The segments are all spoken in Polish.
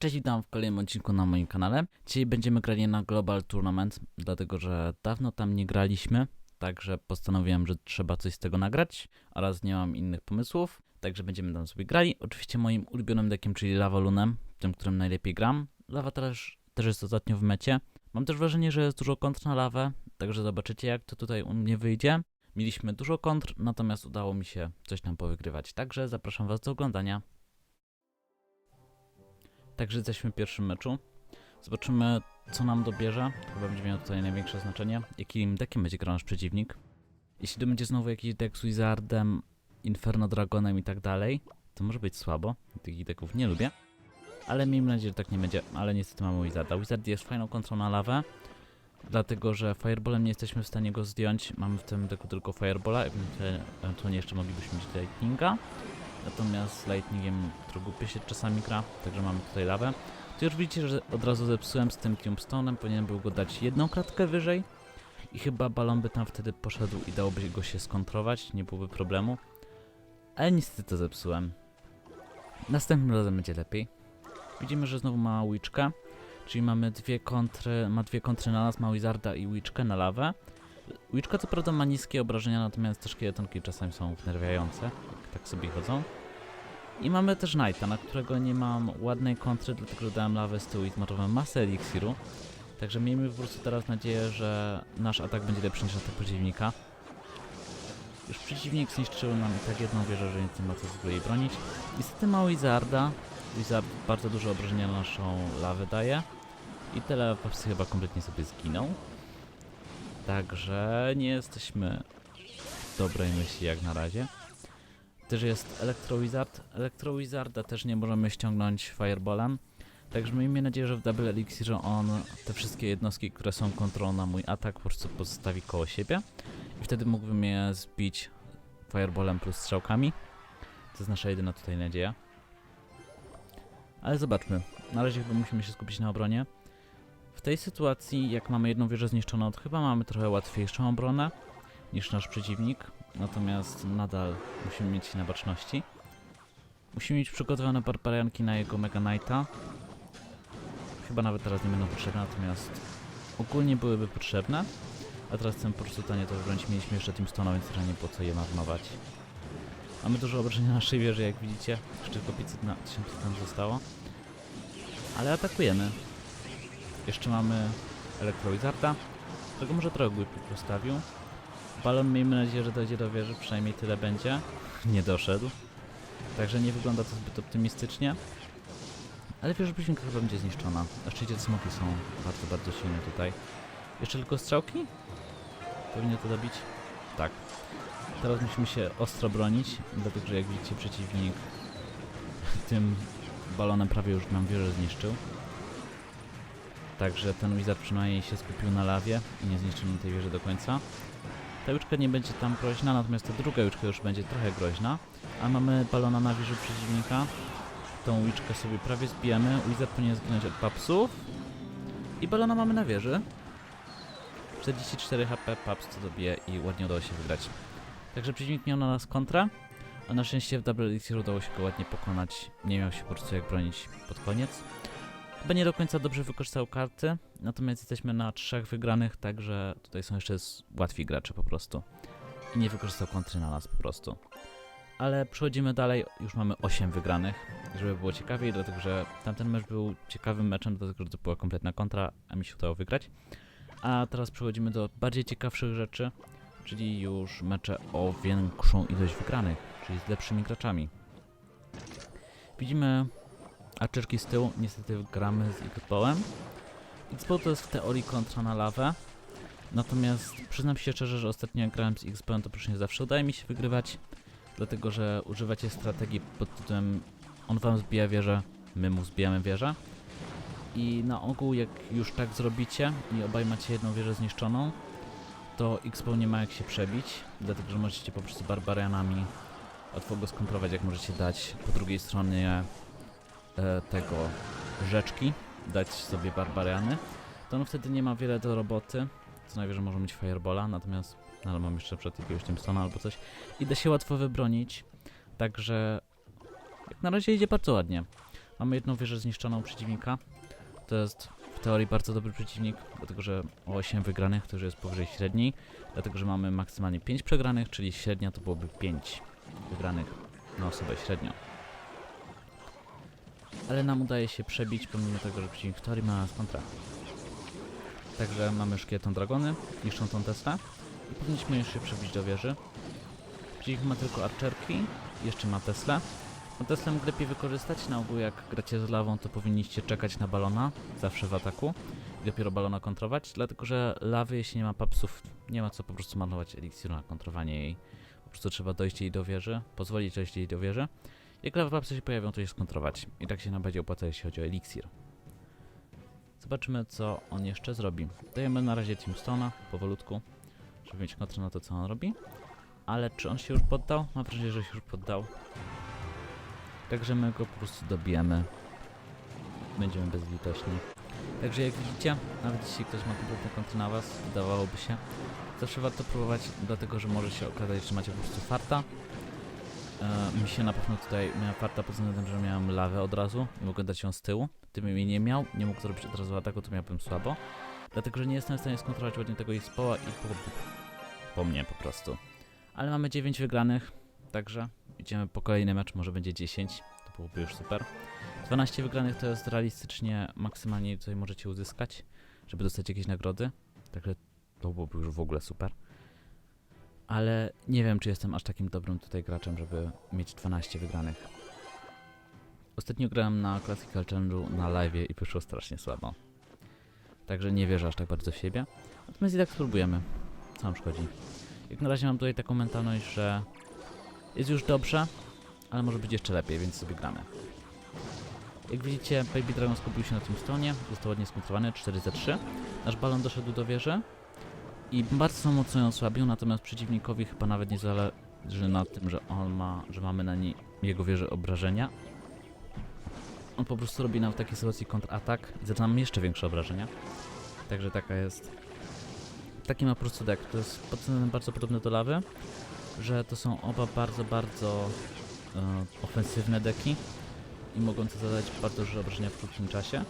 Cześć, witam w kolejnym odcinku na moim kanale. Dzisiaj będziemy grali na Global Tournament, dlatego że dawno tam nie graliśmy, także postanowiłem, że trzeba coś z tego nagrać, oraz nie mam innych pomysłów, także będziemy tam sobie grali. Oczywiście moim ulubionym deckiem, czyli Lava Lunem, tym, którym najlepiej gram. Lava też, też jest ostatnio w mecie. Mam też wrażenie, że jest dużo kontr na lawę, także zobaczycie jak to tutaj u mnie wyjdzie. Mieliśmy dużo kontr, natomiast udało mi się coś tam powygrywać, także zapraszam Was do oglądania. Także jesteśmy w pierwszym meczu. Zobaczymy, co nam dobierze. Chyba będzie miało tutaj największe znaczenie. Jakim deckiem będzie grał nasz przeciwnik. Jeśli to będzie znowu jakiś deck z Wizardem, Inferno Dragonem i tak dalej, to może być słabo. Tych decków nie lubię. Ale miejmy nadzieję, że tak nie będzie. Ale niestety mamy Wizarda. Wizard jest fajną kontrą na lawę. Dlatego, że Fireballem nie jesteśmy w stanie go zdjąć. Mamy w tym deku tylko ewentualnie- Ewentualnie jeszcze moglibyśmy mieć Lightninga. Natomiast z Lightningiem trochę głupio się czasami gra, także mamy tutaj lawę. Tu już widzicie, że od razu zepsułem z tym Tombstone'em, powinienem był go dać jedną klatkę wyżej i chyba balon by tam wtedy poszedł i dałoby go się skontrować, nie byłoby problemu. Ale niestety to zepsułem. Następnym razem będzie lepiej. Widzimy, że znowu ma Witchkę, czyli mamy dwie kontry, ma dwie kontry na nas, ma Wizarda i Witchkę na lawę. Witchka co prawda ma niskie obrażenia, natomiast też szkieletonki czasami są wnerwiające, jak tak sobie chodzą. I mamy też Knighta, na którego nie mam ładnej kontry, dlatego że dałem lawę z tyłu i zmarnowałem masę eliksiru. Także miejmy po prostu teraz nadzieję, że nasz atak będzie lepszy niż atak przeciwnika. Już przeciwnik zniszczył nam i tak jedną wieżę, że nic nie ma co z ogóle jej bronić. Niestety ma Wizarda. Wizard bardzo dużo obrażenia na naszą lawę daje. I tyle popsy chyba kompletnie sobie zginął. Także nie jesteśmy w dobrej myśli jak na razie. Też jest Electro Wizard. Electro Wizarda też nie możemy ściągnąć Fireballem. Także miejmy nadzieję, że w Double Elixirze on te wszystkie jednostki, które są kontrolą na mój atak, po prostu pozostawi koło siebie. I wtedy mógłbym je zbić Fireballem plus strzałkami. To jest nasza jedyna tutaj nadzieja. Ale zobaczmy. Na razie chyba musimy się skupić na obronie. W tej sytuacji, jak mamy jedną wieżę zniszczoną, to chyba mamy trochę łatwiejszą obronę niż nasz przeciwnik. Natomiast nadal musimy mieć na baczności. Musimy mieć przygotowane barbarianki na jego Mega Knighta. Chyba nawet teraz nie będą potrzebne, natomiast ogólnie byłyby potrzebne. A teraz chcę po prostu tanie to wybrać. Mieliśmy jeszcze tym stoną, więc trochę nie po co je marnować. Mamy dużo obrażenia na naszej wieży, jak widzicie. Jeszcze tylko 500 na 1000 tam zostało. Ale atakujemy. Jeszcze mamy Elektrowizarda, którego może trochę głupio postawił. Balon miejmy nadzieję, że dojdzie do wieży, przynajmniej tyle będzie. Nie doszedł. Także nie wygląda to zbyt optymistycznie. Ale wieża przeciwnika chyba będzie zniszczona. A szczęście te smoki są bardzo, bardzo silne tutaj. Jeszcze tylko strzałki? Powinien to dobić? Tak. Teraz musimy się ostro bronić, dlatego że jak widzicie przeciwnik tym balonem prawie już nam wieżę zniszczył. Także ten wizard przynajmniej się skupił na lawie i nie zniszczył tej wieży do końca. Ta łyczka nie będzie tam groźna, natomiast ta druga łyczka już będzie trochę groźna. A mamy balona na wieży przeciwnika. Tą łyczkę sobie prawie zbijamy. Wizard powinien zginąć od papsów. I balona mamy na wieży. 44 HP, paps to dobije i ładnie udało się wygrać. Także przeciwnik miał na nas kontrę, a na szczęście w Double Elixir udało się go ładnie pokonać. Nie miał się po prostu jak bronić pod koniec. Chyba nie do końca dobrze wykorzystał karty, natomiast jesteśmy na trzech wygranych, także tutaj są jeszcze łatwi gracze po prostu. I nie wykorzystał kontry na nas po prostu. Ale przechodzimy dalej, już mamy 8 wygranych, żeby było ciekawiej, dlatego że tamten mecz był ciekawym meczem, dlatego że to była kompletna kontra, a mi się udało wygrać. A teraz przechodzimy do bardziej ciekawszych rzeczy, czyli już mecze o większą ilość wygranych, czyli z lepszymi graczami. Widzimy Archerki z tyłu, niestety gramy z X-Bowem. X-Bow to jest w teorii kontra na lawę, natomiast przyznam się szczerze, że ostatnio jak grałem z X-Bowem to proszę nie zawsze udaje mi się wygrywać, dlatego że używacie strategii pod tytułem on wam zbija wieżę, my mu zbijamy wieżę. I na ogół jak już tak zrobicie i obaj macie jedną wieżę zniszczoną, to X-Bow nie ma jak się przebić, dlatego że możecie po prostu barbarianami łatwo go skontrować, jak możecie dać po drugiej stronie tego rzeczki, dać sobie barbariany, to on wtedy nie ma wiele do roboty. Co najwyżej może mieć Firebola, natomiast no, ale mam jeszcze przed jakiegoś Tombstone'a albo coś i da się łatwo wybronić. Także jak na razie idzie bardzo ładnie. Mamy jedną wieżę zniszczoną przeciwnika. To jest w teorii bardzo dobry przeciwnik, dlatego że o 8 wygranych, to już jest powyżej średniej. Dlatego, że mamy maksymalnie 5 przegranych, czyli średnia to byłoby 5 wygranych na osobę średnio. Ale nam udaje się przebić, pomimo tego, że przeciwnik w teorii ma kontra. Także mamy szkieleton dragony, niszczą tą Teslę i powinniśmy już się przebić do wieży. Przeciwnik ma tylko archerki, jeszcze ma Teslę. No mógł lepiej wykorzystać, na ogół jak gracie z lawą to powinniście czekać na balona, zawsze w ataku i dopiero balona kontrować, dlatego że lawy jeśli nie ma papsów, nie ma co po prostu marnować eliksiru na kontrowanie jej. Po prostu trzeba dojść jej do wieży, pozwolić dojść jej do wieży. Jak lawy papsy się pojawią, to je skontrować. I tak się nam będzie opłaca, jeśli chodzi o eliksir. Zobaczymy, co on jeszcze zrobi. Dajemy na razie Teamstone'a, powolutku, żeby mieć kontrolę na to, co on robi. Ale czy on się już poddał? Mam wrażenie, że się już poddał. Także my go po prostu dobijemy. Będziemy bezlitośni. Także jak widzicie, nawet jeśli ktoś ma kompletne konty na was, wydawałoby się, zawsze warto próbować, dlatego że może się okazać, że macie po prostu farta. E, mi się na pewno tutaj miałem farta pod względem, że miałem lawę od razu i mogłem dać ją z tyłu. Gdybym jej nie miał, nie mógł zrobić od razu ataku, to miałbym słabo. Dlatego, że nie jestem w stanie skontrolować ładnie tego społa i po, po mnie po prostu. Ale mamy 9 wygranych, także idziemy po kolejny mecz, może będzie 10, to byłoby już super. 12 wygranych to jest realistycznie maksymalnie co możecie uzyskać, żeby dostać jakieś nagrody, także to byłoby już w ogóle super. Ale nie wiem, czy jestem aż takim dobrym tutaj graczem, żeby mieć 12 wygranych. Ostatnio grałem na Classical Challenge'u na live i wyszło strasznie słabo. Także nie wierzę aż tak bardzo w siebie. Natomiast i tak spróbujemy. Co nam szkodzi? Jak na razie mam tutaj taką mentalność, że jest już dobrze, ale może być jeszcze lepiej, więc sobie gramy. Jak widzicie, Baby Dragon skupił się na tym stronie, został ładnie skontrolowany, 4 za 3. Nasz balon doszedł do wieży i bardzo mocno ją osłabił, natomiast przeciwnikowi chyba nawet nie zależy na tym, że on ma, że mamy na niej jego wieży obrażenia. On po prostu robi nam w takiej sytuacji kontratak i zada nam jeszcze większe obrażenia. Także taka jest. Taki ma po prostu deck. To jest bardzo podobne do lawy, że to są oba bardzo, bardzo e, ofensywne deki i mogące zadać bardzo duże obrażenia w krótkim czasie.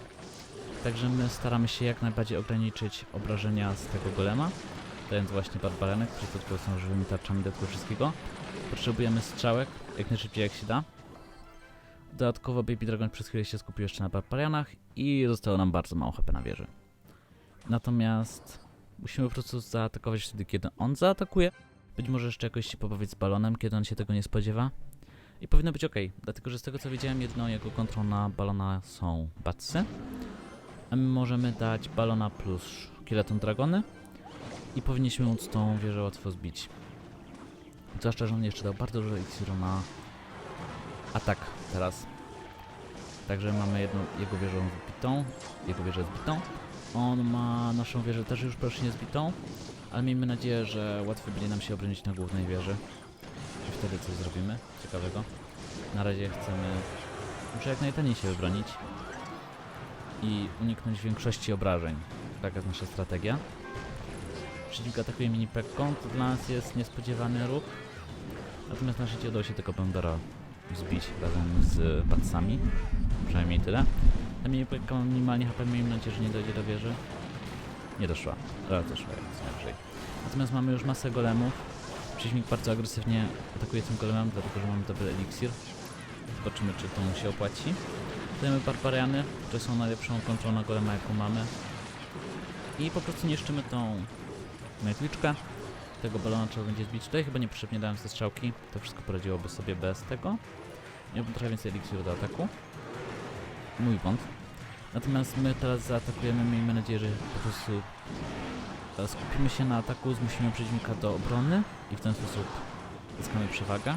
Także my staramy się jak najbardziej ograniczyć obrażenia z tego golema, dając właśnie barbareny, które tylko są żywymi tarczami do tego wszystkiego. Potrzebujemy strzałek jak najszybciej jak się da. Dodatkowo Baby Dragon przez chwilę się skupił jeszcze na barbarianach i zostało nam bardzo mało HP na wieży. Natomiast musimy po prostu zaatakować wtedy, kiedy on zaatakuje. Być może jeszcze jakoś się pobawić z balonem, kiedy on się tego nie spodziewa. I powinno być ok, dlatego że z tego co wiedziałem, jedną jego kontrą na balona są batsy. A my możemy dać balona plus szkieleton dragony i powinniśmy móc tą wieżę łatwo zbić. Zwłaszcza, że on jeszcze dał bardzo dużo eliksiru na atak teraz. Także mamy jedną jego wieżę zbitą, jego wieżę zbitą. On ma naszą wieżę też już praktycznie zbitą, ale miejmy nadzieję, że łatwiej będzie nam się obronić na głównej wieży. I wtedy coś zrobimy ciekawego. Na razie chcemy muszę jak najtaniej się wybronić i uniknąć większości obrażeń. Taka jest nasza strategia. Przeciwnik atakuje mini pekką, to dla nas jest niespodziewany ruch. Natomiast na życie udało się tylko Bendera zbić razem z patsami. Przynajmniej tyle. Ta mini pekka ma minimalnie HP, miejmy nadzieję, że nie dojdzie do wieży. Nie doszła, ale doszła jak najwyżej. Natomiast mamy już masę golemów. Przeciwnik bardzo agresywnie atakuje tym golemem, dlatego że mamy dobry eliksir. Zobaczymy, czy to mu się opłaci. Dajemy barbariany, które są najlepszą kontrą na golema, jaką mamy. I po prostu niszczymy tą metliczkę. Tego balona trzeba będzie zbić. Tutaj chyba niepotrzebnie dałem te strzałki. To wszystko poradziłoby sobie bez tego. Mam trochę więcej eliksiru do ataku. Mój błąd. Natomiast my teraz zaatakujemy, miejmy nadzieję, że po prostu e, skupimy się na ataku, zmusimy przeciwnika do obrony i w ten sposób zyskamy przewagę.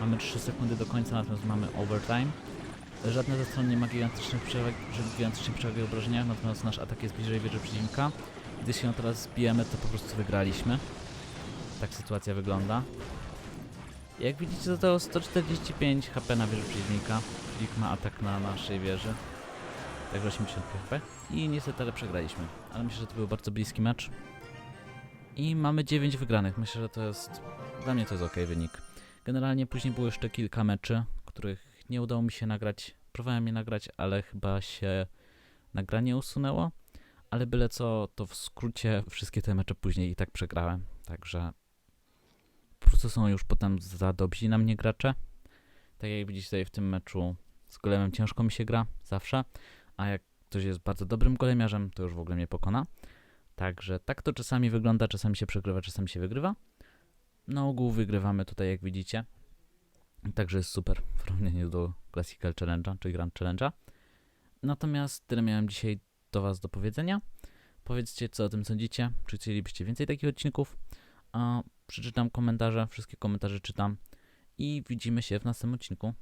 Mamy 3 sekundy do końca, natomiast mamy overtime. Żadna ze stron nie ma gigantycznych przewag, gigantycznych przewag w obrażeniach, natomiast nasz atak jest bliżej wieży przeciwnika. Gdy się teraz zbijemy, to po prostu wygraliśmy. Tak sytuacja wygląda. Jak widzicie, zostało 145 HP na wieży przeciwnika. Przeciwnik ma atak na naszej wieży. Także 80 HP. I niestety, ale przegraliśmy. Ale myślę, że to był bardzo bliski mecz. I mamy 9 wygranych. Myślę, że to jest... Dla mnie to jest ok wynik. Generalnie później było jeszcze kilka meczy, których nie udało mi się nagrać. Próbowałem je nagrać, ale chyba się nagranie usunęło. Ale byle co, to w skrócie wszystkie te mecze później i tak przegrałem. Także po prostu są już potem za dobrzy na mnie gracze. Tak jak widzicie tutaj w tym meczu z golemem ciężko mi się gra, zawsze. A jak ktoś jest bardzo dobrym golemiarzem, to już w ogóle mnie pokona. Także tak to czasami wygląda, czasami się przegrywa, czasami się wygrywa. Na ogół wygrywamy tutaj, jak widzicie. Także jest super w porównaniu do Classical Challenge'a czy Grand Challenge'a. Natomiast tyle miałem dzisiaj do Was do powiedzenia. Powiedzcie, co o tym sądzicie. Czy chcielibyście więcej takich odcinków? A przeczytam komentarze, wszystkie komentarze czytam. I widzimy się w następnym odcinku.